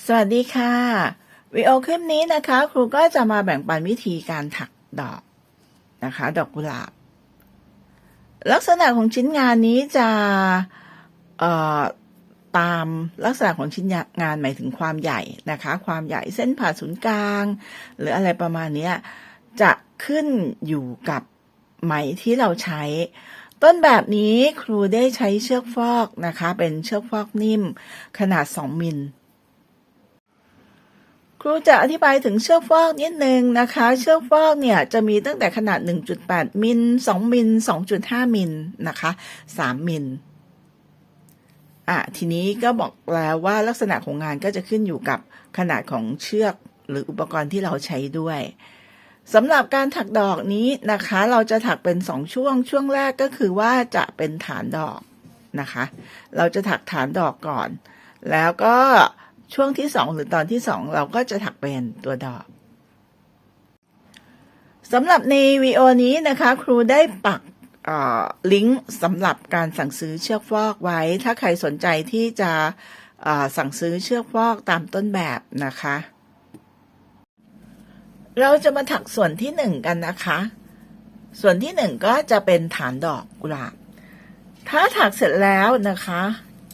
สวัสดีค่ะวิดีโอคลิปนี้นะคะ ครูก็จะมาแบ่งปันวิธีการถักดอกนะคะ ดอกกุหลาบ ลักษณะของชิ้นงานนี้จะตามลักษณะของชิ้นงานหมายถึงความใหญ่นะคะ ความใหญ่เส้นผ่าศูนย์กลาง หรืออะไรประมาณนี้จะขึ้นอยู่กับไหมที่เราใช้ ต้นแบบนี้ครูได้ใช้เชือกฟอกนะคะ เป็นเชือกฟอกนิ่มขนาด 2 มิล ครูจะอธิบายถึงเชือกฟอกนิดนึงนะคะ เชือกฟอกเนี่ยจะมีตั้งแต่ขนาด 1.8 มิล 2 มิล 2.5 มิลนะคะ 3 มิลอะทีนี้ก็บอกแล้วว่าลักษณะของงานก็จะขึ้นอยู่กับขนาดของเชือกหรืออุปกรณ์ที่เราใช้ด้วยสำหรับการถักดอกนี้นะคะ เราจะถักเป็นสองช่วง ช่วงแรกก็คือว่าจะเป็นฐานดอกนะคะ เราจะถักฐานดอกก่อน แล้วก็ ช่วงที่สองหรือตอนที่สองเราก็จะถักเป็นตัวดอกสำหรับในวีดีโอนี้นะคะ ครูได้ปักลิงก์สำหรับการสั่งซื้อเชือกฟอกไว้ ถ้าใครสนใจที่จะสั่งซื้อเชือกฟอกตามต้นแบบนะคะ เราจะมาถักส่วนที่หนึ่งกันนะคะ ส่วนที่หนึ่งก็จะเป็นฐานดอกกุหลาบ ถ้าถักเสร็จแล้วนะคะ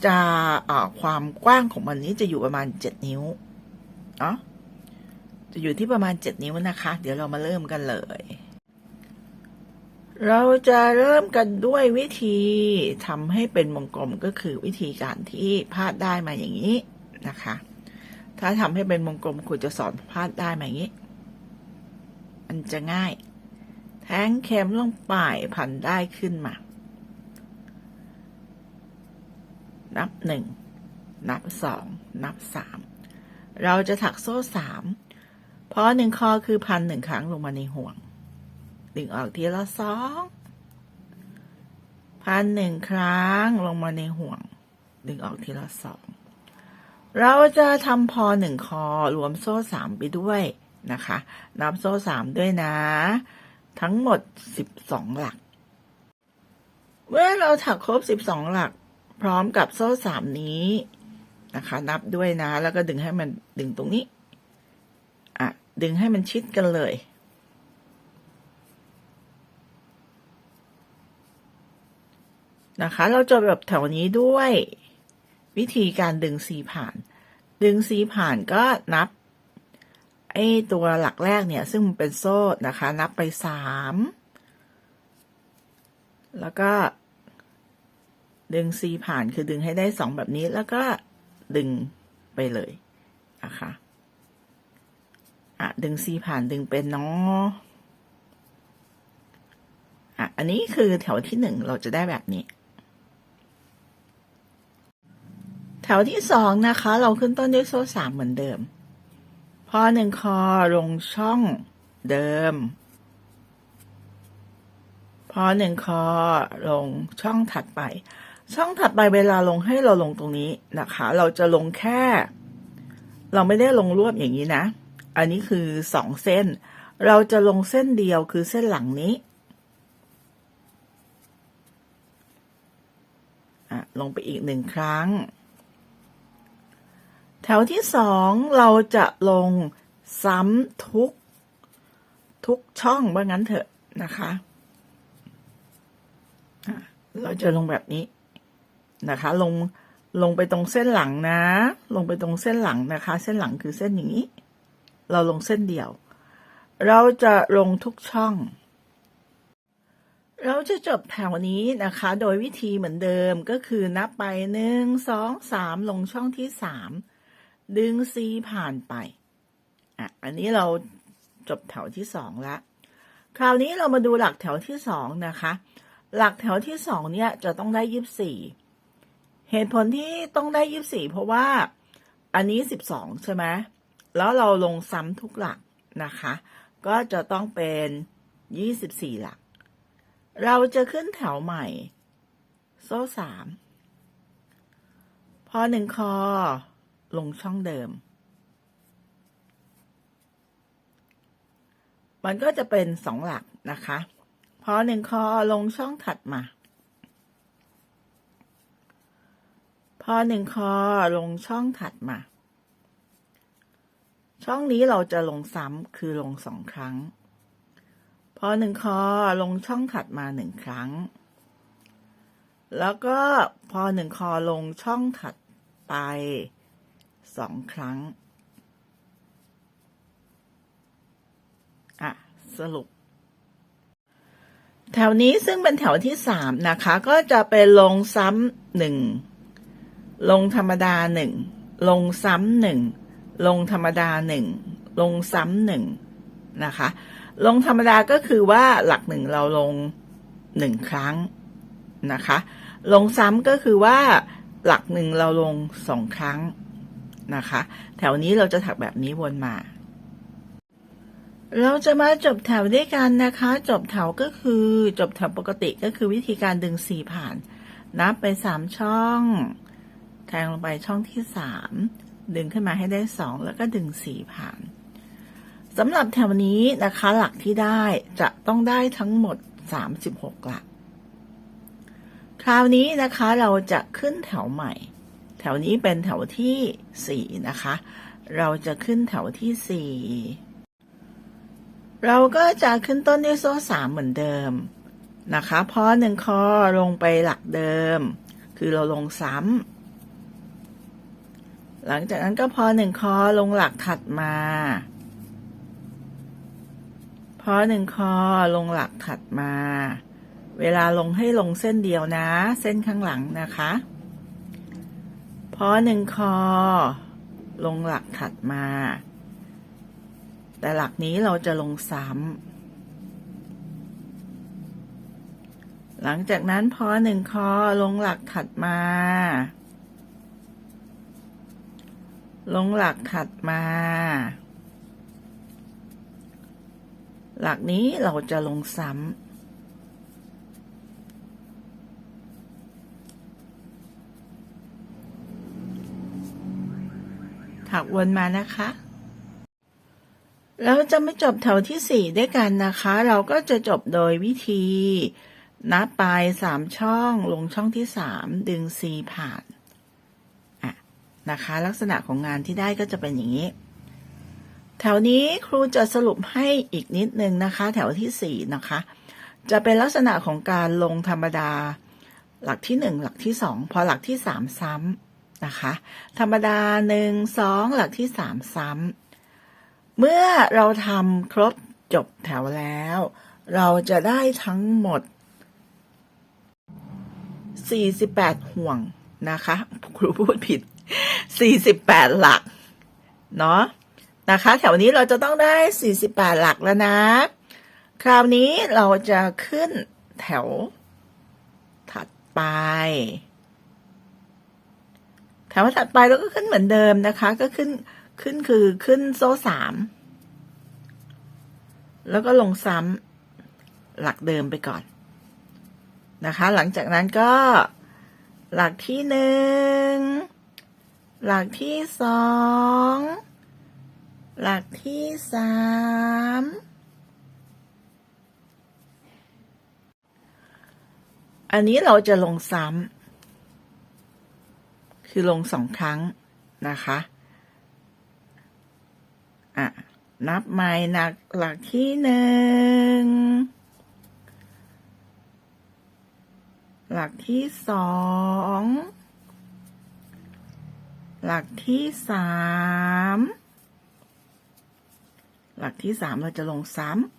จะความกว้างของมันนี้จะอยู่ประมาณเจ็ดนิ้วเนาะจะอยู่ที่ประมาณเจ็ดนิ้วนะคะ เดี๋ยวเรามาเริ่มกันเลย เราจะเริ่มกันด้วยวิธีทำให้เป็นวงกลมก็คือวิธีการที่พาดได้มาอย่างนี้นะคะ ถ้าทำให้เป็นวงกลมครูจะสอนพาดได้มาอย่างนี้ มันจะง่าย แทงเข็มลงไปพันได้ขึ้นมา นับหนึ่งนับสองนับสามเราจะถักโซ่สามเพราะหนึ่งคอคือพันหนึ่งครั้งลงมาในห่วง ดึงออกทีละสองพันหนึ่งครั้งลงมาในห่วง ดึงออกทีละสองเราจะทำพอหนึ่งคอรวมโซ่สามไปด้วยนะคะ นับโซ่สามด้วยนะ ทั้งหมดสิบสองหลัก เมื่อเราถักครบสิบสองหลัก พร้อมกับโซ่สามนี้นะคะ นับด้วยนะ แล้วก็ดึงให้มันดึงตรงนี้ อะ ดึงให้มันชิดกันเลย นะคะ เราจะแบบแถวนี้ด้วย วิธีการดึงสีผ่าน ดึงสีผ่านก็นับไอตัวหลักแรกเนี่ย ซึ่งมันเป็นโซ่นะคะ นับไปสามแล้วก็ ดึงซีผ่านคือดึงให้ได้สองแบบนี้แล้วก็ดึงไปเลยนะคะอะดึงซีผ่านดึงเป็นเนาะอะอันนี้คือแถวที่หนึ่งเราจะได้แบบนี้ แถวที่สองนะคะ เราขึ้นต้นด้วยโซ่สามเหมือนเดิม พอหนึ่งคอลงช่องเดิม พอหนึ่งคอลงช่องถัดไป ช่องถัดไปเวลาลงให้เราลงตรงนี้นะคะ เราจะลงแค่ เราไม่ได้ลงรวบอย่างนี้นะ อันนี้คือสองเส้น เราจะลงเส้นเดียวคือเส้นหลังนี้ลงไปอีกหนึ่งครั้ง แถวที่สองเราจะลงซ้ำทุก ทุกช่องว่างั้นเถอะนะคะ เราจะลงแบบนี้ นะคะ ลงลงไปตรงเส้นหลังนะ ลงไปตรงเส้นหลังนะคะ เส้นหลังคือเส้นอย่างนี้ เราลงเส้นเดียว เราจะลงทุกช่อง เราจะจบแถวนี้นะคะ โดยวิธีเหมือนเดิมก็คือนับไปหนึ่งสองสามลงช่องที่สามดึงซีผ่านไปอะอันนี้เราจบแถวที่สองละคราวนี้เรามาดูหลักแถวที่สองนะคะ หลักแถวที่สองเนี่ยจะต้องได้ยี่สิบสี่ เหตุผลที่ต้องได้ยี่สิบสี่เพราะว่าอันนี้สิบสองใช่ไหมแล้วเราลงซ้ำทุกหลักนะคะ ก็จะต้องเป็นยี่สิบสี่หลัก เราจะขึ้นแถวใหม่ โซ่สามพอหนึ่งคอ ลงช่องเดิม มันก็จะเป็นสองหลักนะคะ พอหนึ่งคอลงช่องถัดมา อหนึ่งคอลงช่องถัดมา ช่องนี้เราจะลงซ้ำคือลงสองครั้ง พอหนึ่งคอลงช่องถัดมาหนึ่งครั้ง แล้วก็พอหนึ่งคอลงช่องถัดไปสองครั้ง อะ สรุป แถวนี้ซึ่งเป็นแถวที่สามนะคะ ก็จะเป็นลงซ้ำหนึ่ง ลงธรรมดาหนึ่งลงซ้ำหนึ่งลงธรรมดาหนึ่งลงซ้ำหนึ่งนะคะ ลงธรรมดาก็คือว่าหลักหนึ่งเราลงหนึ่งครั้งนะคะ ลงซ้ำก็คือว่าหลักหนึ่งเราลงสองครั้งนะคะ แถวนี้เราจะถักแบบนี้วนมา เราจะมาจบแถวด้วยกันนะคะ จบแถวก็คือจบแถวปกติก็คือวิธีการดึงสี่ผ่าน นับไปสามช่อง แทงลงไปช่องที่สามดึงขึ้นมาให้ได้สองแล้วก็ดึงสี่ผ่านสำหรับแถวนี้นะคะ หลักที่ได้จะต้องได้ทั้งหมดสามสิบหกหลัก คราวนี้นะคะเราจะขึ้นแถวใหม่ แถวนี้เป็นแถวที่สี่นะคะ เราจะขึ้นแถวที่สี่เราก็จะขึ้นต้นด้วยโซ่สามเหมือนเดิมนะคะ เพราะหนึ่งคอลงไปหลักเดิม คือเราลงซ้ำ หลังจากนั้นก็พอหนึ่งคอลงหลักถัดมา พอหนึ่งคอลงหลักถัดมา เวลาลงให้ลงเส้นเดียวนะ เส้นข้างหลังนะคะ พอหนึ่งคอ ลงหลักถัดมา แต่หลักนี้เราจะลงซ้ำหลังจากนั้นพอหนึ่งคอลงหลักถัดมา ลงหลักถัดมา หลักนี้เราจะลงซ้ำถักวนมานะคะเราจะไม่จบแถวที่สี่ด้วยกันนะคะ เราก็จะจบโดยวิธี นับปลายสามช่องลงช่องที่สามดึงซีผ่าน นะคะ ลักษณะของงานที่ได้ก็จะเป็นอย่างนี้ แถวนี้ครูจะสรุปให้อีกนิดนึงนะคะ แถวที่สี่นะคะ จะเป็นลักษณะของการลงธรรมดา หลักที่หนึ่งหลักที่สองพอหลักที่สามซ้ำนะคะ ธรรมดาหนึ่งสองหลักที่สามซ้ำเมื่อเราทำครบจบแถวแล้ว เราจะได้ทั้งหมด 48 ห่วงนะคะ ครูพูดผิด 48หลัก เนาะนะคะ แถวนี้เราจะต้องได้48หลักแล้วนะ คราวนี้เราจะขึ้นแถว ถัดไป แถวถัดไปเราก็ขึ้นเหมือนเดิมนะคะ ก็ขึ้นขึ้นคือขึ้นโซ่สามแล้วก็ลงซ้ำหลักเดิมไปก่อนนะคะ หลังจากนั้นก็หลักที่หนึ่ง หลักที่สอง หลักที่สาม อันนี้เราจะลงซ้ำ คือลงสองครั้งนะคะ อะ นับใหม่หนักหลักที่หนึ่ง หลักที่สอง หลักที่สามหลักที่สามเราจะลงซ้ำ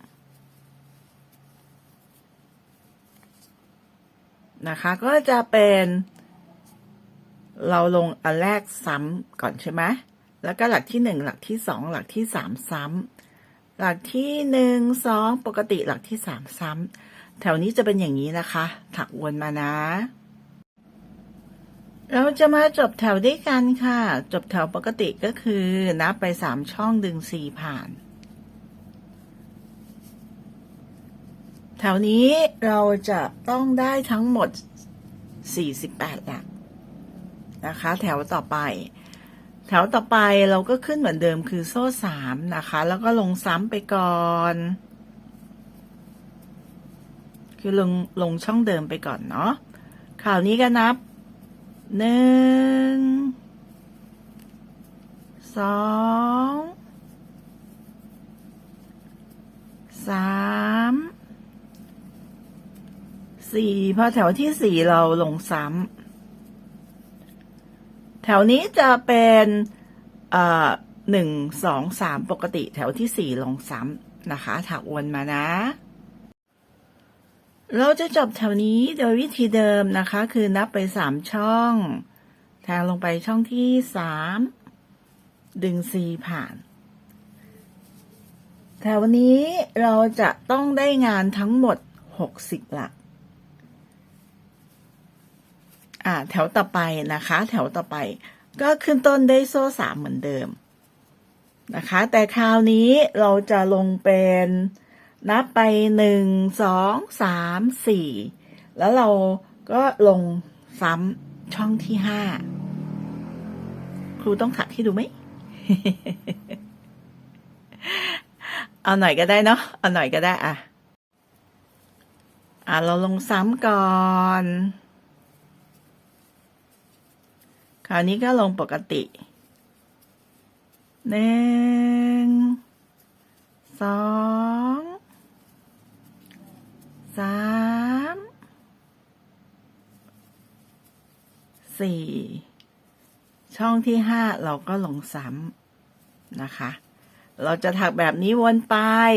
นะคะ ก็จะเป็น เราลงอันแรกซ้ำก่อนใช่ไหมแล้วก็หลักที่หนึ่งหลักที่สองหลักที่สามซ้ำหลักที่หนึ่งสองปกติหลักที่สามซ้ำแถวนี้จะเป็นอย่างนี้นะคะ ถักวนมานะ เราจะมาจบแถวด้วยกันค่ะ จบแถวปกติก็คือนับไปสามช่องดึงสี่ผ่าน แถวนี้เราจะต้องได้ทั้งหมด 48 หลักนะคะ แถวต่อไป แถวต่อไปเราก็ขึ้นเหมือนเดิมคือโซ่สามนะคะ แล้วก็ลงซ้ำไปก่อน คือลงลงช่องเดิมไปก่อนเนาะคราวนี้ก็นับ หนึ่งสองสามสี่พอแถวที่สี่เราลงซ้ำแถวนี้จะเป็นหนึ่งสองสามปกติแถวที่สี่ลงซ้ำนะคะถักวนมานะ เราจะจบแถวนี้โดยวิธีเดิมนะคะ คือนับไปสามช่อง แทงลงไปช่องที่สามดึงซีผ่านแถวนี้เราจะต้องได้งานทั้งหมดหกสิบหลัก อ่า แถวต่อไปนะคะ แถวต่อไป ก็ขึ้นต้นได้โซ่สามเหมือนเดิมนะคะ แต่คราวนี้เราจะลงเป็น นับไปหนึ่งสองสามสี่แล้วเราก็ลงซ้ำช่องที่ห้าครูต้องถักให้ดูไหม เอาหน่อยก็ได้เนาะ เอาหน่อยก็ได้อะ อะ เราลงซ้ำก่อน คราวนี้ก็ลงปกติหนึ่งสอง สามสี่ช่องที่ห้าเราก็ลงซ้ำนะคะ เราจะถักแบบนี้วนไป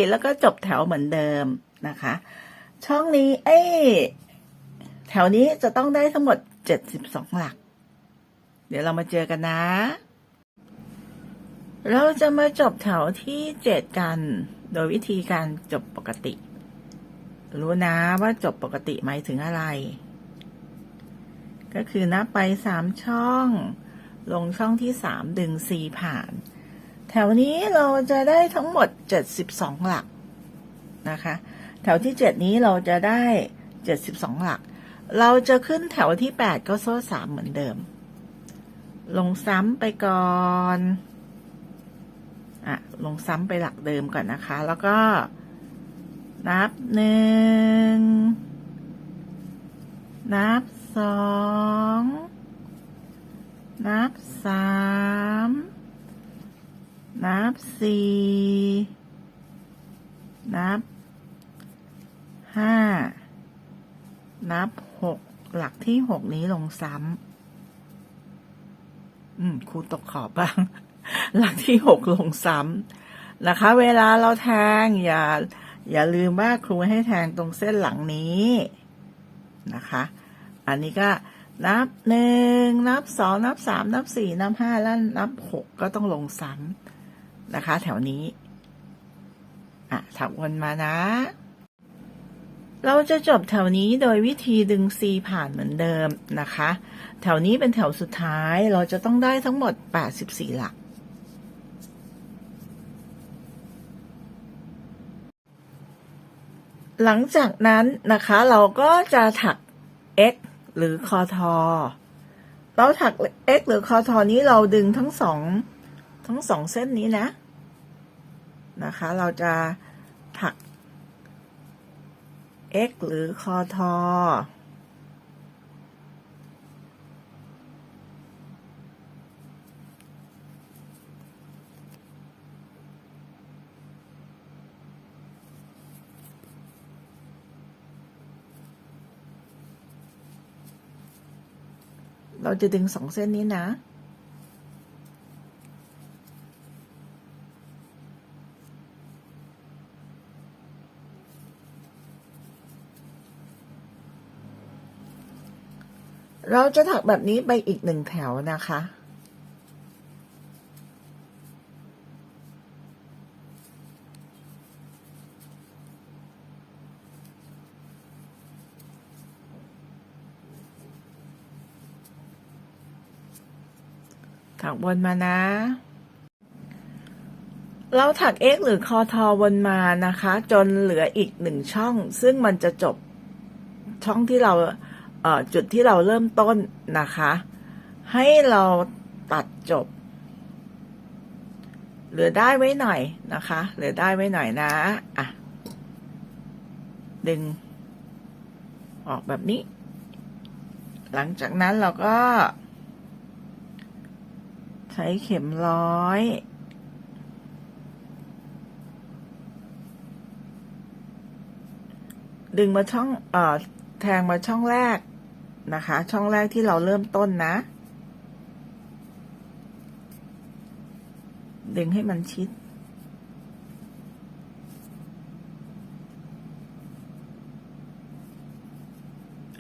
แล้วก็จบแถวเหมือนเดิมนะคะ ช่องนี้ เอ้แถวนี้จะต้องได้ทั้งหมดเจ็ดสิบสองหลัก เดี๋ยวเรามาเจอกันนะ เราจะมาจบแถวที่เจ็ดกัน โดยวิธีการจบปกติ รู้นะว่าจบปกติหมายถึงอะไร ก็คือนับไปสามช่อง ลงช่องที่สามดึงซีผ่าน แถวนี้เราจะได้ทั้งหมดเจ็ดสิบสองหลักนะคะ แถวที่เจ็ดนี้เราจะได้เจ็ดสิบสองหลัก เราจะขึ้นแถวที่แปดก็โซ่สามเหมือนเดิม ลงซ้ำไปก่อนอะลงซ้ำไปหลักเดิมก่อนนะคะ แล้วก็ นับหนึ่ง นับสอง นับสาม นับสี่ นับห้า นับหก หลักที่หกนี้ลงซ้ำ อืมครูตกขอบบ้าง หลักที่หกลงซ้ำนะคะ เวลาเราแทงอย่า อย่าลืมว่าครูให้แทงตรงเส้นหลังนี้นะคะ อันนี้ก็นับหนึ่งนับสองนับสามนับสี่นับห้าแล้วนับหกก็ต้องลงซ้ำนะคะ แถวนี้ อะถักวนมานะ เราจะจบแถวนี้โดยวิธีดึง C ผ่านเหมือนเดิมนะคะ แถวนี้เป็นแถวสุดท้ายเราจะต้องได้ทั้งหมด 84 หลัก หลังจากนั้นนะคะเราก็จะถัก x หรือคอทอเราถัก x หรือคอทอนี้เราดึงทั้งสองทั้งสองเส้นนี้นะนะคะ เราจะถัก x หรือคอทอ เราจะดึงสองเส้นนี้นะเราจะถักแบบนี้ไปอีกหนึ่งแถวนะคะ ถักวนมานะ เราถัก x หรือคอทอวนมานะคะ จนเหลืออีกหนึ่งช่อง ซึ่งมันจะจบช่องที่เราเจุดที่เราเริ่มต้นนะคะ ให้เราตัดจบ เหลือได้ไว้หน่อยนะคะ เหลือได้ไว้หน่อยนะอะดึง ออกแบบนี้ หลังจากนั้นเราก็ ใช้เข็มร้อย ดึงมาช่องเอ่อแทงมาช่องแรกนะคะ ช่องแรกที่เราเริ่มต้นนะ ดึงให้มันชิด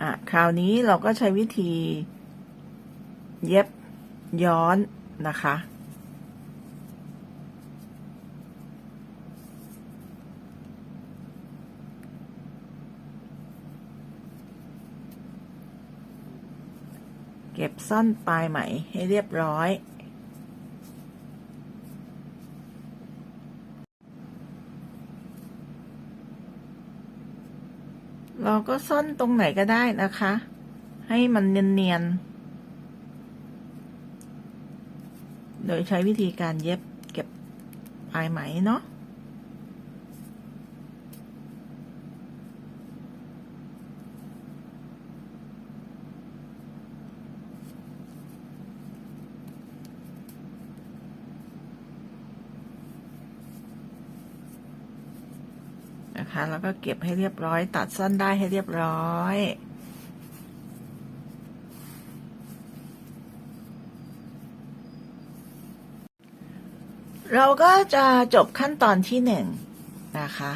อะคราวนี้เราก็ใช้วิธี เย็บย้อน นะคะ เก็บซ่อนปลายไหมให้เรียบร้อยเราก็ซ่อนตรงไหนก็ได้นะคะ ให้มันเนียนๆ โดยใช้วิธีการเย็บเก็บปลายไหมเนาะนะคะแล้วก็เก็บให้เรียบร้อยตัดซ่อนได้ให้เรียบร้อย เราก็จะจบขั้นตอนที่หนึ่งนะคะ